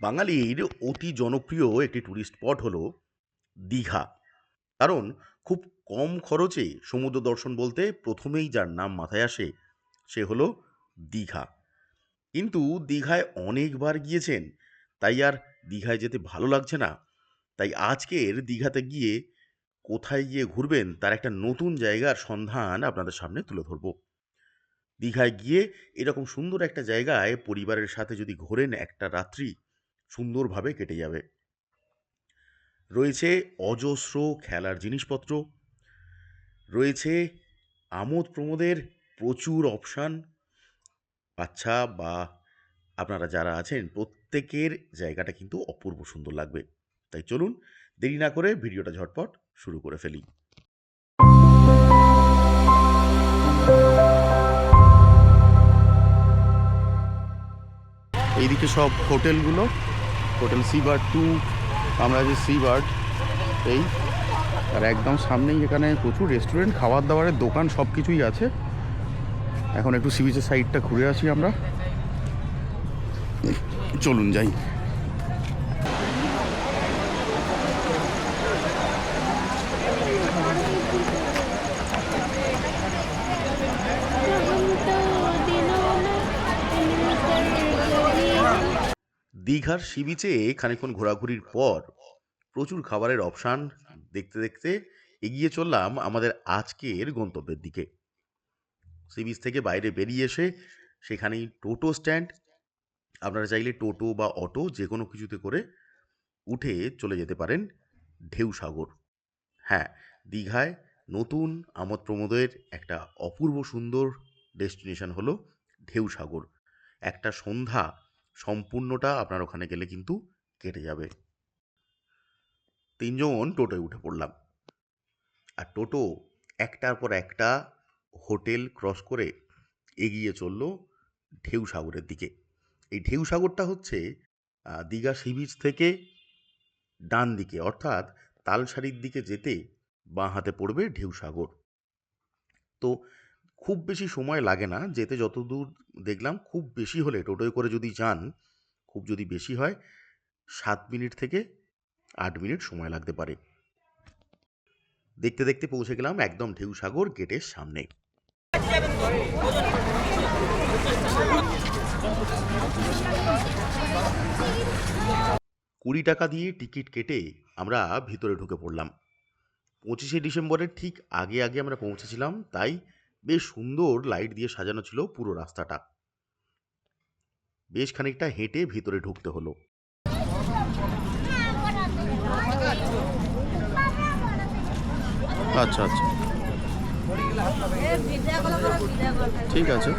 বাঙালির অতি জনপ্রিয় একটি ট্যুরিস্ট স্পট হলো দীঘা। কারণ খুব কম খরচে সমুদ্র দর্শন বলতে প্রথমেই যার নাম মাথায় আসে, সে হলো দীঘা। কিন্তু দীঘায় অনেকবার গিয়েছেন, তাই আর দীঘায় যেতে ভালো লাগছে না। তাই আজকের দীঘাতে গিয়ে কোথায় গিয়ে ঘুরবেন তার একটা নতুন জায়গার সন্ধান আপনাদের সামনে তুলে ধরবো। দীঘায় গিয়ে এরকম সুন্দর একটা জায়গায় পরিবারের সাথে যদি ঘোরেন একটা রাত্রি সুন্দরভাবে কেটে যাবে। রয়েছে অজস্র খেলার জিনিসপত্র। রয়েছে আমোদ প্রমোদের প্রচুর অপশান। বাচ্চা বা আপনারা যারা আছেন, প্রত্যেকের জায়গাটা কিন্তু অপূর্ব সুন্দর লাগবে। তাই চলুন, দেরি না করে ভিডিওটা ঝটপট শুরু করে ফেলি। এইদিকে সব হোটেলগুলো হোটেল সি বার্ড টু আমরা যে সি বার্ড এই, আর একদম সামনেই এখানে প্রচুর রেস্টুরেন্ট খাবার দাবারের দোকান সব কিছুই আছে। এখন একটু সি বিচের সাইডটা ঘুরে আসি আমরা। চলুন যাই। দীঘার সি বিচে খানিকক্ষণ ঘোরাঘুরির পর প্রচুর খাবারের অপশান দেখতে দেখতে এগিয়ে চললাম আমাদের আজকের গন্তব্যের দিকে। সি বিচ থেকে বাইরে বেরিয়ে এসে সেখানেই টোটো স্ট্যান্ড। আপনারা চাইলে টোটো বা অটো যে কোনো কিছুতে করে উঠে চলে যেতে পারেন ঢেউসাগর হ্যাঁ দীঘায় নতুন আমোদ প্রমোদের একটা অপূর্ব সুন্দর ডেস্টিনেশন হলো ঢেউসাগর একটা সন্ধ্যা সম্পূর্ণটা আপনার ওখানে গেলে কিন্তু কেটে যাবে। তিনজন টোটোয় উঠে পড়লাম। আর টোটো একটার পর একটা হোটেল ক্রস করে এগিয়ে চলল ঢেউ সাগরের দিকে। এই ঢেউ সাগরটা হচ্ছে দীঘা সি বিচ থেকে ডান দিকে, অর্থাৎ তালসারির দিকে যেতে বাঁ হাতে পড়বে ঢেউ সাগর। তো খুব বেশি সময় লাগে না, যেতে যতদূর দেখলাম খুব বেশি হলে, টোটোয় করে যদি যান, খুব যদি বেশি হয়, সাত মিনিট থেকে আট মিনিট সময় লাগতে পারে। দেখতে দেখতে পৌঁছে গেলাম একদম ঢেউ সাগর গেটের সামনে। কুড়ি টাকা দিয়ে টিকিট কেটে আমরা ভিতরে ঢুকে পড়লাম। পঁচিশে ডিসেম্বরের ঠিক আগে আগে আমরা পৌঁছেছিলাম, তাই বেশ সুন্দর লাইট দিয়ে সাজানো ছিল পুরো রাস্তাটা। বেশ খানিকটা হেঁটে ভিতরে ঢুকতে হলো। আচ্ছা আচ্ছা। ঠিক আছে।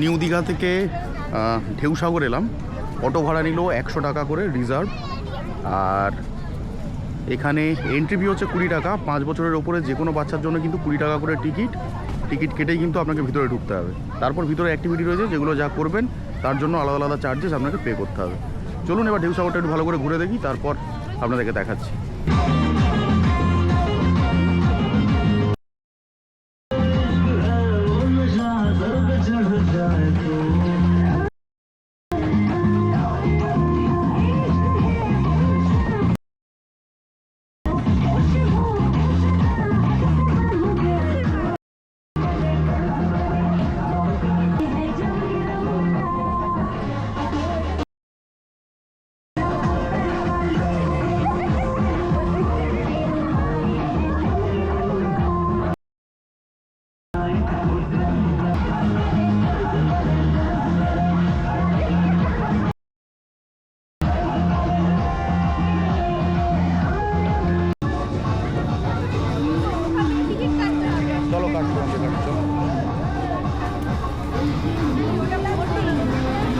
নিউ দীঘা থেকে ঢেউসাগর এলাম। অটো ভাড়া নিল একশো টাকা করে রিজার্ভ আর এখানে এন্ট্রি ফি হচ্ছে কুড়ি টাকা পাঁচ বছরের ওপরে যে কোনো বাচ্চার জন্য কিন্তু কুড়ি টাকা করে টিকিট টিকিট কেটেই কিন্তু আপনাকে ভিতরে ঢুকতে হবে তারপর ভিতরে অ্যাক্টিভিটি রয়েছে যেগুলো যা করবেন তার জন্য আলাদা আলাদা চার্জেস আপনাকে পে করতে হবে চলুন এবার ঢেউসাগরটা একটু ভালো করে ঘুরে দেখি তারপর আপনাদেরকে দেখাচ্ছি চলো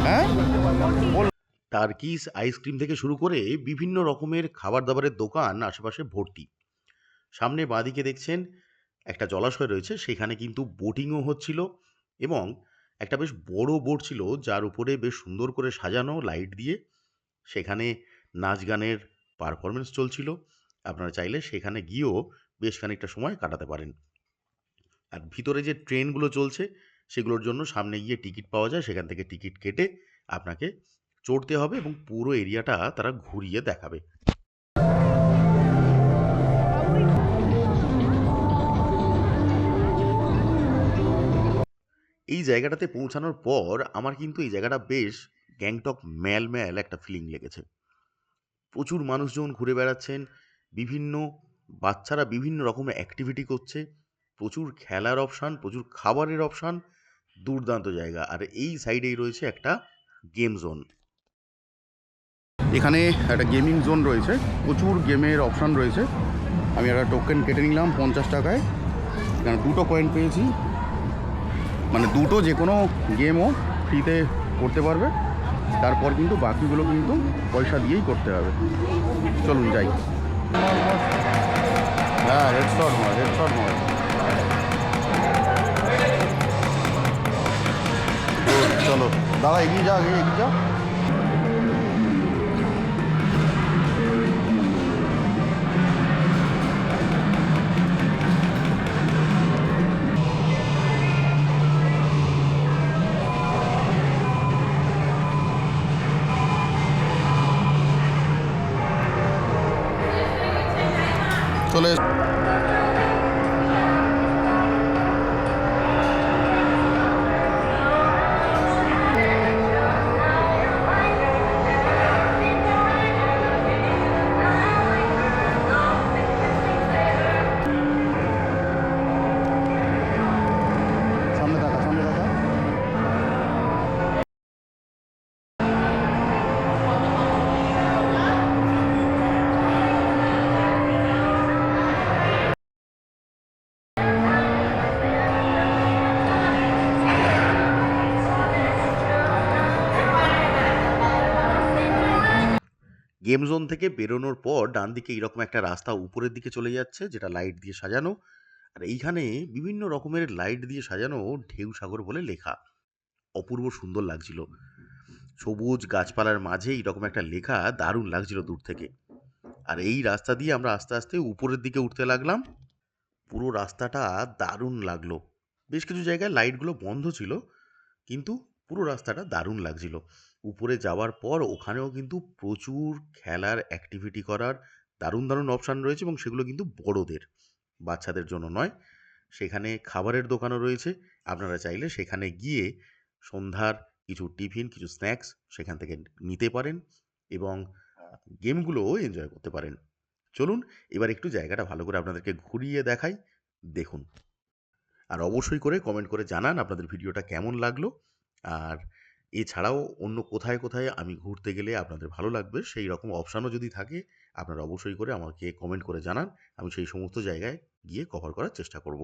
হ্যাঁ? টার্কিস আইসক্রিম থেকে শুরু করে বিভিন্ন রকমের খাবার দাবারের দোকান, আশেপাশে ভর্তি। সামনে বাঁদিকে দেখছেন একটা জলাশয় রয়েছে, সেখানে কিন্তু বোটিংও হচ্ছিল এবং একটা বেশ বড় বোট ছিল, যার উপরে বেশ সুন্দর করে সাজানো লাইট দিয়ে সেখানে নাচ গানের পারফরমেন্স চলছিল। আপনারা চাইলে সেখানে গিয়েও বেশ খানিকটা সময় কাটাতে পারেন। আর ভিতরে যে ট্রেনগুলো চলছে সেগুলোর জন্য সামনে গিয়ে টিকিট পাওয়া যায়। সেখান থেকে টিকিট কেটে আপনাকে চড়তে হবে এবং পুরো এরিয়াটা তারা ঘুরিয়ে দেখাবে। এই জায়গাটাতে পৌঁছানোর পর আমার কিন্তু এই জায়গাটা বেশ গ্যাংটক ম্যাল ম্যাল একটা ফিলিং লেগেছে। প্রচুর মানুষজন ঘুরে বেড়াচ্ছেন, বিভিন্ন বাচ্চারা বিভিন্ন রকমের অ্যাক্টিভিটি করছে, প্রচুর খেলার অপশান প্রচুর খাবারের অপশান দুর্দান্ত জায়গা। আর এই সাইডেই রয়েছে একটা গেম জোন। এখানে একটা গেমিং জোন রয়েছে। প্রচুর গেমের অপশান রয়েছে। আমি একটা টোকেন কেটে নিলাম পঞ্চাশ টাকায়। এখানে দুটো কয়েন পেয়েছি। মানে দুটো যে কোনো গেমও ফ্রিতে করতে পারবে। তারপর কিন্তু বাকিগুলো কিন্তু পয়সা দিয়েই করতে হবে। চলুন যাই। হ্যাঁ হেডশট মার হেডশট মার চলো দাদা এগিয়ে যা এগিয়ে এগিয়ে যা চলে গেম জোন থেকে বেরোনোর পর ডান দিকে এইরকম একটা রাস্তা উপরের দিকে চলে যাচ্ছে, যেটা লাইট দিয়ে সাজানো। আর এইখানে বিভিন্ন রকমের লাইট দিয়ে সাজানো ঢেউ সাগর বলে লেখা। অপূর্ব সুন্দর লাগছিল। সবুজ গাছপালার মাঝে এইরকম একটা লেখা দারুণ লাগছিল দূর থেকে। আর এই রাস্তা দিয়ে আমরা আস্তে আস্তে উপরের দিকে উঠতে লাগলাম। পুরো রাস্তাটা দারুণ লাগল। বেশ কিছু জায়গায় লাইটগুলো বন্ধ ছিল, কিন্তু পুরো রাস্তাটা দারুণ লাগছিল। উপরে যাওয়ার পর ওখানেও কিন্তু প্রচুর খেলার অ্যাক্টিভিটি করার দারুণ দারুণ অপশান রয়েছে এবং সেগুলো কিন্তু বড়দের, বাচ্চাদের জন্য নয়। সেখানে খাবারের দোকানও রয়েছে। আপনারা চাইলে সেখানে গিয়ে সন্ধ্যার কিছু টিফিন, কিছু স্ন্যাক্স সেখান থেকে নিতে পারেন এবং গেমগুলোও এনজয় করতে পারেন। চলুন এবার একটু জায়গাটা ভালো করে আপনাদেরকে ঘুরিয়ে দেখাই, দেখুন। আর অবশ্যই করে কমেন্ট করে জানান আপনাদের ভিডিওটা কেমন লাগল। আর এছাড়াও অন্য কোথায় কোথায় আমি ঘুরতে গেলে আপনাদের ভালো লাগবে, সেই রকম অপশানও যদি থাকে, আপনারা অবশ্যই করে আমাকে কমেন্ট করে জানান। আমি সেই সমস্ত জায়গায় গিয়ে কভার করার চেষ্টা করব।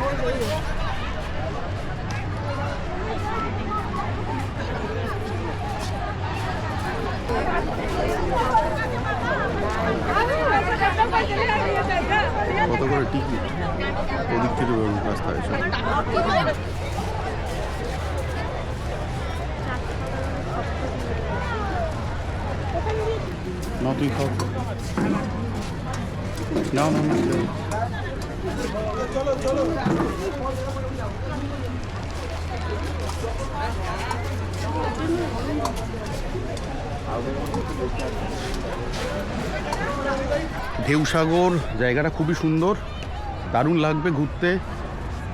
কত না তুই খাও না না না নাও। ঢেউসাগর, জায়গাটা খুবই সুন্দর। দারুণ লাগবে ঘুরতে।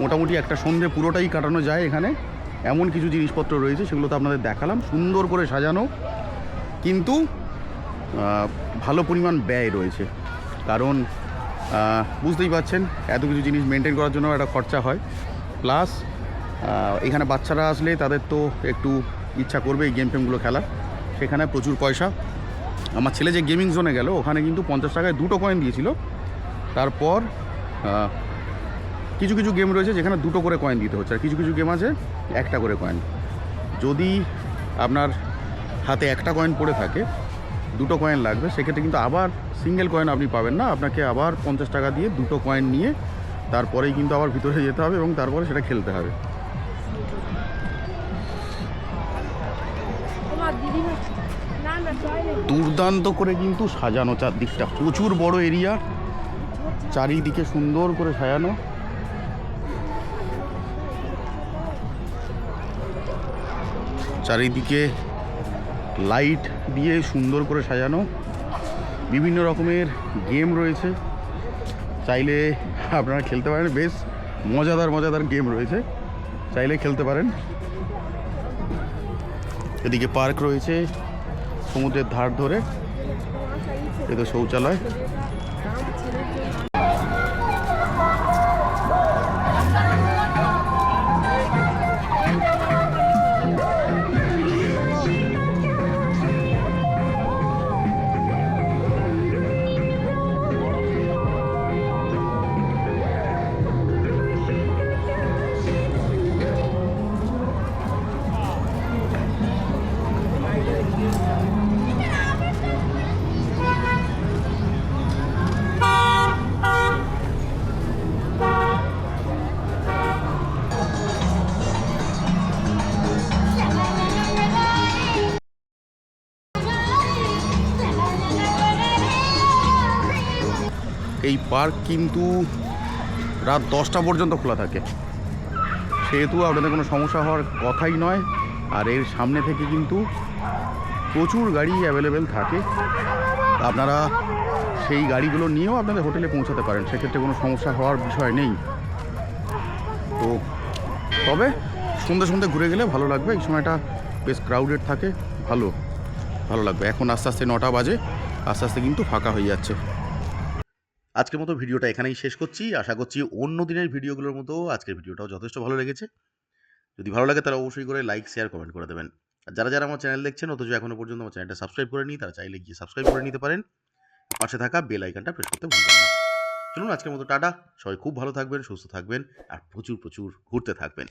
মোটামুটি একটা সন্ধে পুরোটাই কাটানো যায় এখানে। এমন কিছু জিনিসপত্র রয়েছে, সেগুলো তো আপনাদের দেখালাম। সুন্দর করে সাজানো। কিন্তু ভালো পরিমাণ ব্যয় রয়েছে। কারণ বুঝতেই পাচ্ছেন এত কিছু জিনিস মেনটেন করার জন্য একটা খরচা হয়। প্লাস এখানে বাচ্চারা আসলে তাদের তো একটু ইচ্ছা করবে এই গেম ফেমগুলো খেলার। সেখানে প্রচুর পয়সা। আমার ছেলে যে গেমিং জোনে গেল, ওখানে কিন্তু পঞ্চাশ টাকায় দুটো কয়েন দিয়েছিল। তারপর কিছু কিছু গেম রয়েছে যেখানে দুটো করে কয়েন দিতে হচ্ছে। আর কিছু কিছু গেম আছে, একটা করে কয়েন যদি আপনার হাতে একটা কয়েন পড়ে থাকে দুটো কয়েন লাগবে। সেক্ষেত্রে কিন্তু আবার সিঙ্গেল কয়েন আপনি পাবেন না। আপনাকে আবার পঞ্চাশ টাকা দিয়ে দুটো কয়েন নিয়ে তারপরেই কিন্তু আবার ভিতরে যেতে হবে এবং তারপরে সেটা খেলতে হবে। দুর্দান্ত করে কিন্তু সাজানো চারদিকটা। প্রচুর বড় এরিয়া চারিদিকে সুন্দর করে সাজানো। চারিদিকে লাইট দিয়ে সুন্দর করে সাজানো। বিভিন্ন রকমের গেম রয়েছে। চাইলে আপনারা খেলতে পারেন, বেশ মজাদার মজাদার গেম রয়েছে। চাইলে খেলতে পারেন। এদিকে পার্ক রয়েছে সমুদ্রের ধার ধরে। এ তো শৌচালয়। এই পার্ক কিন্তু রাত দশটা পর্যন্ত খোলা থাকে। সেহেতু আপনাদের কোনো সমস্যা হওয়ার কথাই নয়। আর এর সামনে থেকে কিন্তু প্রচুর গাড়ি অ্যাভেলেবেল থাকে। আপনারা সেই গাড়িগুলো নিয়েও আপনাদের হোটেলে পৌঁছাতে পারেন। সেক্ষেত্রে কোনো সমস্যা হওয়ার বিষয় নেই। তো তবে সন্ধ্যে সন্ধ্যে ঘুরে গেলে ভালো লাগবে। এই সময়টা বেশ ক্রাউডেড থাকে। ভালো ভালো লাগবে। এখন আস্তে আস্তে নটা বাজে। আস্তে আস্তে কিন্তু ফাঁকা হয়ে যাচ্ছে। আজকের মতো ভিডিওটা এখানেই শেষ করছি। আশা করছি অন্য দিনের ভিডিওগুলোর মতো আজকের ভিডিওটাও যথেষ্ট ভালো লেগেছে। যদি ভালো লাগে তারা অবশ্যই করে লাইক শেয়ার কমেন্ট করে দেবেন। আর যারা যারা আমার চ্যানেল দেখছেন, অথচ এখনও পর্যন্ত আমার চ্যানেলটা সাবস্ক্রাইব করে নিই তারা চাইলে গিয়ে সাবস্ক্রাইব করে নিতে পারেন। পাশে থাকা বেল আইকনটা প্রেস করতে ভুলবেন না। চলুন আজকের মতো টাটা। সবাই খুব ভালো থাকবেন, সুস্থ থাকবেন, আর প্রচুর প্রচুর ঘুরতে থাকবেন।